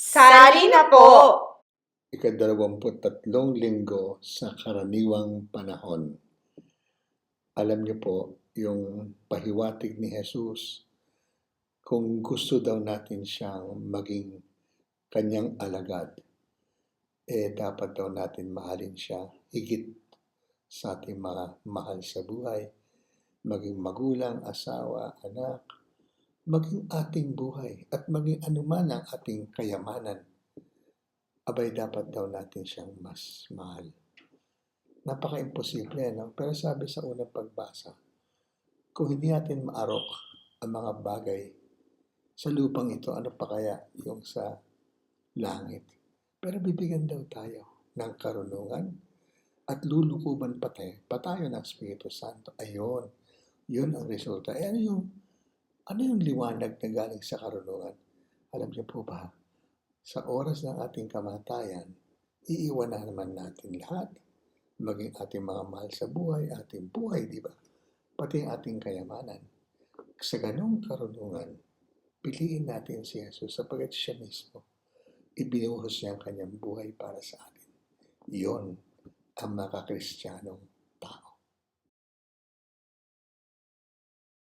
Sali na po! ikadalawamput tatlong linggo sa karaniwang panahon. Alam niyo po, yung pahiwatig ni Jesus, kung gusto daw natin siyang maging kanyang alagad, eh dapat daw natin mahalin siya higit sa ating mga mahal sa buhay, maging magulang, asawa, anak, maging ating buhay, at maging anuman ang ating kayamanan abay dapat daw natin siyang mas mahal. Napaka-imposible, no? Pero sabi sa unang pagbasa, kung hindi natin maarok ang mga bagay sa lupang ito, ano pa kaya yung sa langit? Pero bibigyan daw tayo ng karunungan at lulukuban pa tayo, pa tayo ng Espiritu Santo. Ayun, yun ang resulta. Eh, ano yung, ano yung liwanag na galing sa karunungan? Alam niyo po ba, sa oras ng ating kamatayan, iiwan na naman natin lahat. Maging ating mga mahal sa buhay, ating buhay, di ba? Pati ating kayamanan. Sa ganong karunungan, piliin natin si Jesus sapagat siya mismo ibinuhos niya ang kanyang buhay para sa atin. Iyon ang makakristiyanong